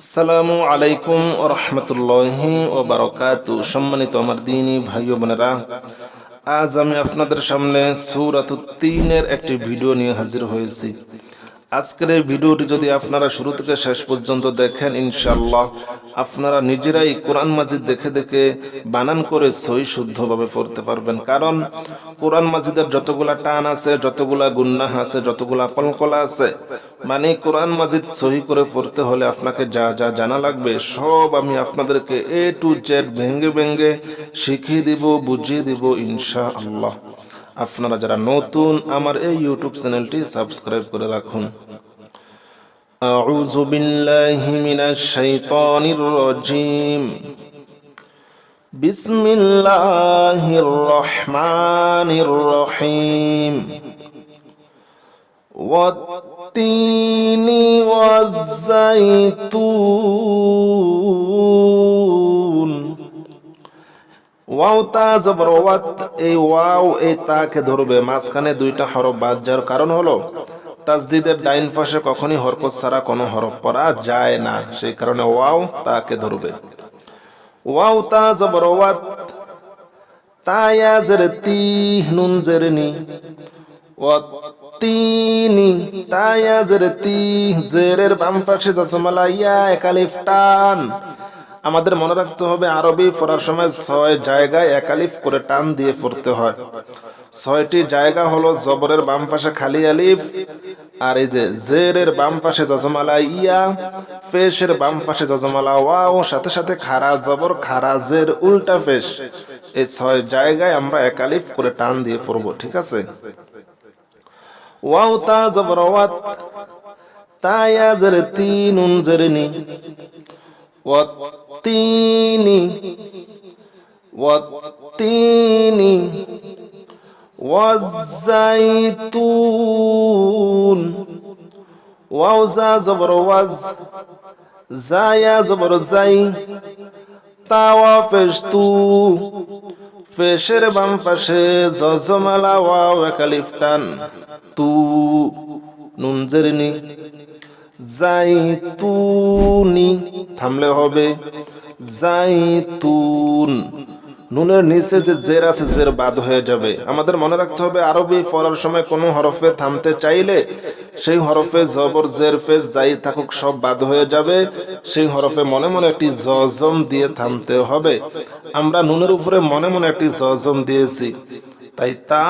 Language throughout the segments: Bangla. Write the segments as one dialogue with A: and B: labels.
A: আসসালামু আলাইকুম রহমতুল্লাহ ও বারকাত। সম্মানিত আমার দিনী ভাই বোনেরা, আজ আমি আপনাদের সামনে সূরাত তিনের একটি ভিডিও নিয়ে হাজির হয়েছি। আজকের এই ভিডিওটি যদি আপনারা শুরু থেকে শেষ পর্যন্ত দেখেন ইনশাল্লাহ আপনারা নিজেরাই কোরআন মাজিদ দেখে দেখে বানান করে সই শুদ্ধভাবে পড়তে পারবেন। কারণ কোরআন মাজিদের যতগুলা টান আছে, যতগুলা গুন্নাহ আছে, যতগুলা কলকলা আছে মানে কোরআন মাজিদ সহি করে পড়তে হলে আপনাকে যা যা জানা লাগবে, সব আমি আপনাদেরকে এ টু জেড ভেঙ্গে ভেঙ্গে শিখিয়ে দিব, বুঝিয়ে দিব ইনশা আল্লাহ আপনারা যারা নতুন আমার এই ইউটিউব চ্যানেলটি সাবস্ক্রাইব করে রাখুন أعوذ بالله من الشيطان الرجيم بسم الله الرحمن الرحيم والتين والزيتون ওয়াও তা জবর ওয়াত এই ওয়াও, এই তাকে ধরবে। মাঝখানে দুইটা হরফ বাদ যাওয়ার কারণ হলো, তাজদিদের ডাইন পাশে কখনই হরকত ছাড়া কোনো হরফ পড়া যায় না। সেই কারণে ওয়াও তাকে ধরবে। ওয়াও তা জবর ওয়াত তায়া জের তি, নুন জের নি। তিনি তায়া জের তি জেরের বাম পাশে জসমলা ইয়া একালিফ টান। আমাদের মনে রাখতে হবে, আরবি পড়ার সময় ছয় জায়গায় একালিফ করে টান দিয়ে পড়তে হয়। ছয়টি জায়গা হলো জবরের বাম পাশে খালি আলিফ, আর এই যে জেরের বাম পাশে জজমালা ইয়া, ফেসের বাম পাশে জজমালা ওয়া ওয়াও, সাথে সাথে খারা জবর, খারা জের, উল্টা ফেস। এই ছয় জায়গায় আমরা একালিফ করে টান দিয়ে পড়ব, ঠিক আছে? ওয়াও, তা জবর, ওয়াত তায়া জের, তিন, উন জেরনি والتين والتين والزيتون ووزا زبر وز زايا زبر زي তাওয়া ফেসতু ফেসের বাম পাশে জজমালা ওয়াও একালিফটান তু নুন জেরিনি জাইতুনি, থামলে হবে। জাইতুন, নুনের নিচে যে জের আছে, জের বাদ হয়ে যাবে। আমাদের মনে রাখতে হবে, আরবি পড়ার সময় কোনো হরফে থামতে চাইলে সেই হরফে জবর, জের, ফেজ যাই থাকুক, সব বাদ হয়ে যাবে। সেই হরফে মনে মনে একটি জজম দিয়ে থামতে হবে। আমরা নুনের উপরে মনে মনে একটি জজম দিয়েছি। তাই তা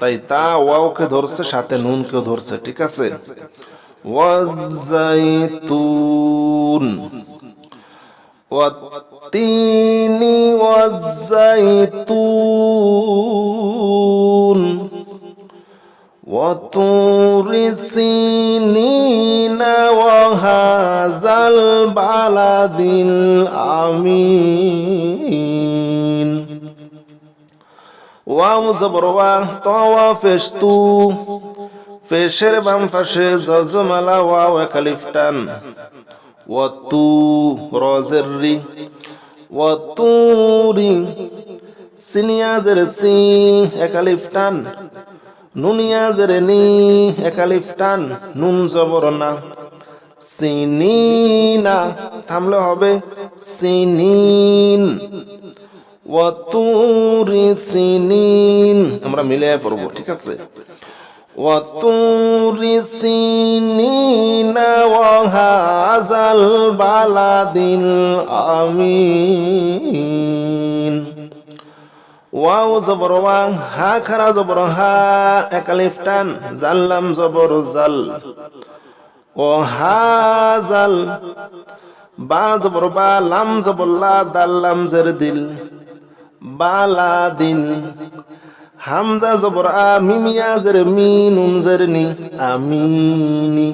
A: তাই তা ওয়াওকে ধরছে, সাথে নুনকেও ধরছে, ঠিক আছে? والزيتون والتين والزيتون وطور سينين وهذا البلد الأمين ومزبروا طوافشتو ফেসের বাম পাশে জজমালা ওয়াও একালিফটান ওয়াতু রজের রি ওয়াতুরি সিনিয়াজের সি একালিফটান, নুনিয়াজের নি একালিফটান, নুন জবর না। সিনিনা, থামলে হবে সিনিন। ওয়াতুরি সিনিন, আমরা মিলে পড়ব, ঠিক আছে? وطور سنين وهذا البلد الأمين واو زبر وا ها خرا زبر ها اكلفتان زلم زبر زل وها زل با زبر با لم زبر لا دل لم زر دل بالا دل হামজা জবর আ মিমিয়া জের মিন উনজের নি আমিনি।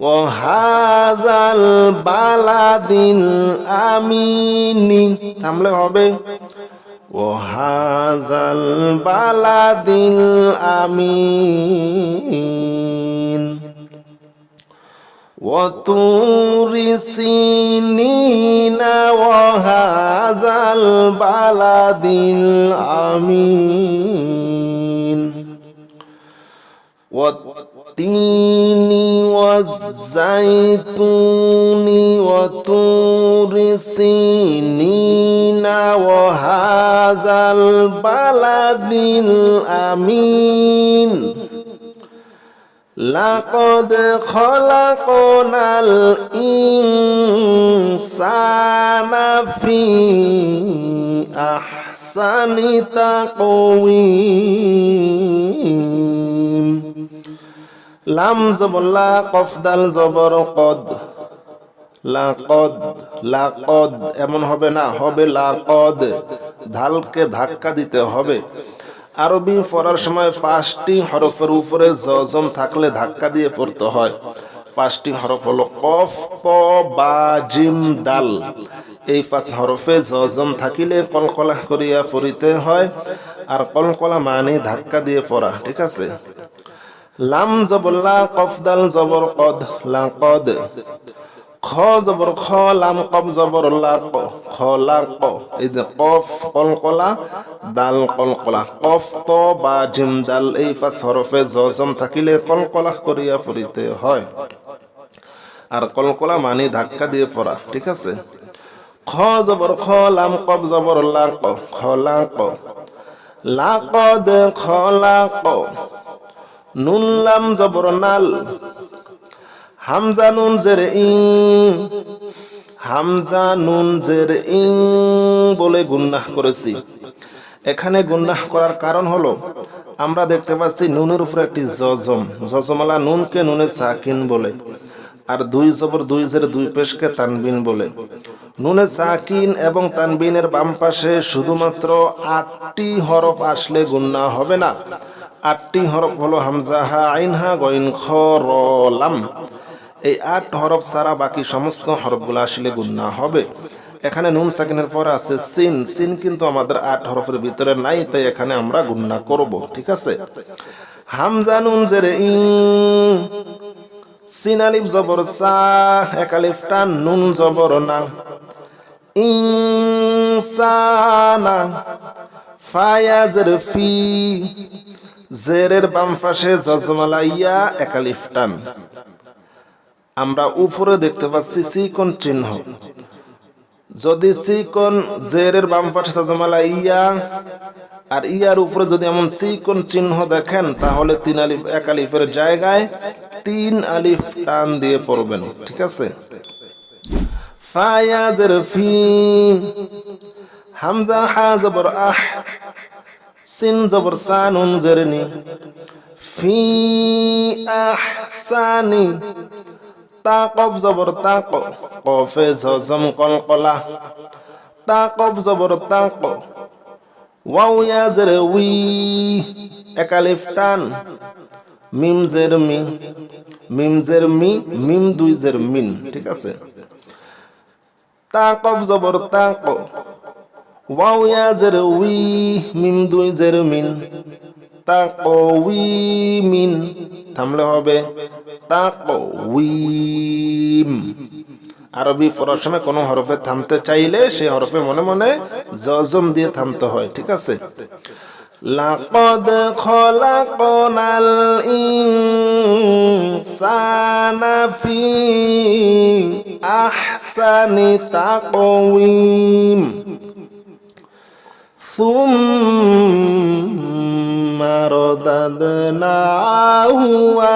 A: ও হাজাল বালাদিন আমিনি। থামলে হবে। ও হাজাল বালাদিন আমিন। وطور سينين وهذا البلد الأمين والتين والزيتون وطور سينين وهذا البلد الأمين لقد خلقنا الإنسان في أحسن تقويم লাম জবর লা কফ দাল জবর কদ লাকদ লাকদ এমন হবে না হবে লাকদ ধালকে ধাক্কা দিতে হবে আরবি পড়ার সময় পাঁচটি হরফের উপরে জজম থাকলে ধাক্কা দিয়ে পড়তে হয়। পাঁচটি হরফ হলো কফ ত বা, জিম, দাল। এই পাঁচ হরফে জজম থাকিলে কলকলা করিয়া পড়িতে হয় আর কলকলা মানে ধাক্কা দিয়ে পড়া, ঠিক আছে? লাম জবর লা কফ দাল জবর কদ লা কদ। খ জবর খ লাম কব জবর লা ক খ লা ক এই যে কফ কলকলা, দাল কলকলা, কফ ত বা জিম দাল এই পাঁচ হরফে জজম থাকিলে কলকলা করিয়া পড়িতে হয়। আর কলকলা মানে ধাক্কা দিয়ে পড়া, ঠিক আছে? খ জবর খ লাম কব জবর লা ক খ লা ক লা ক দে খ লা ক নুন লাম জবর নাল হামজা নুন জের ইং, হামজা নুন জের ইং বলে গুন্নাহ করেছি। এখানে গুন্নাহ করার কারণ হলো, আমরা দেখতে পাচ্ছি নুনের উপরে একটি জজম। জজমালা নুনকে নুনে সাকিন বলে, আর দুই জবর দুই জের দুই পেশকে তানবিন বলে। নুনে সাকিন এবং তানবিনের বাম পাশে শুধুমাত্র আটটি হরফ আসলে গুন্না হবে না। আটটি হরফ হলো হামজা হা, আইন হা গইন খ লাম। এই আট হরফ ছাড়া বাকি সমস্ত হরফগুলো আসলে গুন্না হবে। এখানে নুন সাকিনের পরে আছে সিন। সিন কিন্তু আমাদের আট হরফের ভিতরে নাই, তাই এখানে আমরা গুন্না করব, ঠিক আছে? হামজা নুন জেরে ইং, সিন আলিফ জবর সা, এক আলিফ টান, নুন জবর না। ইনসানা ফায়াজের ফি, জেরের বাম পাশে জজমালা ইয়া একালিফ টান। আমরা উপরে দেখতে পাচ্ছি চিকন চিহ্ন। যদি চিকন জেরের বাম পাশে জজমালা ইয়া, আর ইয়ার উপরে যদি এমন চিকন চিহ্ন দেখেন, তাহলে তিন আলিফ, এক আলিফের জায়গায় তিন আলিফ টান দিয়ে পড়বেন, ঠিক আছে? ফায়াজের ফি, হামজা জবর আহ, সিন জবর সানুন জেরনি ফি আহসানি তাকব জবর, তাক কফে জজম কলকলা। তাকব জবর, তাক ওয়াও ইয়া জের উই, একালিফ টান। মিম জের মি, মিম জের মি, মিম দুই জের মিন, ঠিক আছে? তাকব জবর, তাক ওয়াও ইয়া জের উই, মিম দুই জের মিন। তাকওয়িমিন থামলে হবে। তাকওয়িম। আরবি পড়ার সময় কোনো হরফে থামতে চাইলে সেই হরফে মনে মনে জজম দিয়ে থামতে হয়, ঠিক আছে? লাকদ খলাকনাল ইনসানা ফি আহসানি তাকওয়িম। ثم رددناه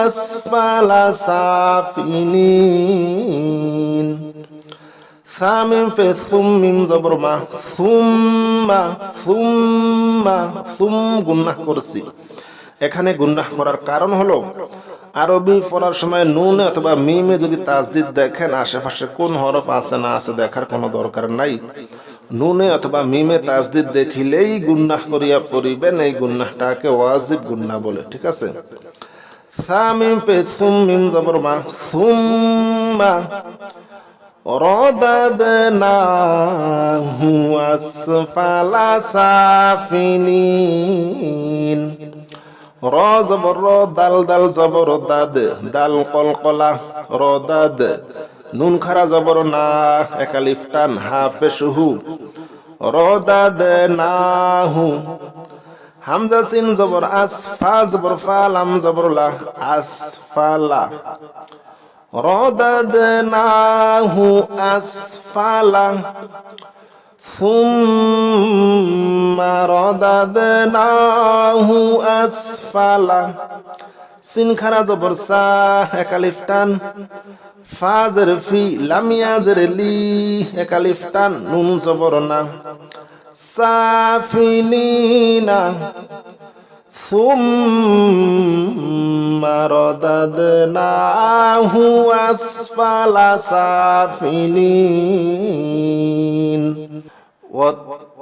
A: أسفل سافلين ثامن في ثم زبر ما ثم ثم ثم গুনাহ করছি এখানে গুনাহ করার কারণ হলো আরবি পড়ার সময় নুনে অথবা মিমে যদি তাজদিদ দেখেন আশেপাশে কোন হরফ আছে না আছে দেখার কোনো দরকার নাই নুনে অথবা মিমে তাজদিদ দেখিলেই গুন্নাহ করিয়া পড়িবেন, এই গুন্নাহটাকে ওয়াজিব গুন্না বলে, ঠিক আছে? সামিম পে সুম মিম জবর মা না রদাদনাহু আসফালা সাফিলিন। র জবর দাল দাল জবর দাদ, দাল কলকলা দাদ নুন খারা জবর না একালিফ টান হা পেশুহু র দাদ নাহু হামজা সিন জবর আস ফা জবর ফা লাম জবর লা আসফালা رددناه أسفل ثم رددناه أسفل সিন খারা জবর সা একালিফ টান ফাজের ফি লামিয়াজের লি একালিফ টান নুন জবর না সাফিলিনা ثم رددناه أسفل سافلين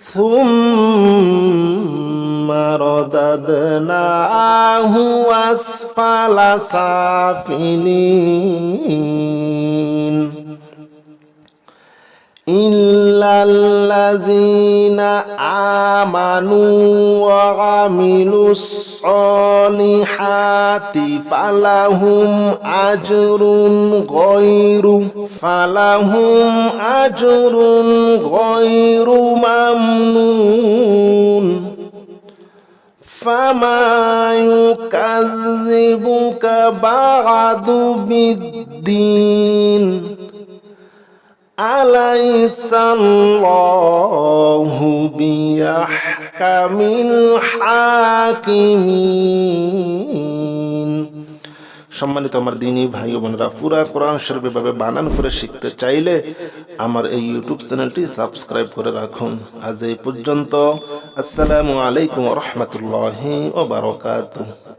A: ثم رددناه أسفل سافلين. الذين آمنوا وعملوا الصالحات فلهم أجر غير فلهم أجر غير ممنون فما يكذبك بعد بالدين أليس الله بيحكم الحاكمين সম্মানিত আমার দিনী ভাই ও বোনেরা পুরা কোরআন শরীফ ভাবে বানান করে শিখতে চাইলে আমার এই ইউটিউব চ্যানেলটি সাবস্ক্রাইব করে রাখুন আজ এই পর্যন্ত আসসালামু আলাইকুম রহমতুল্লাহি ও বারকাতুহ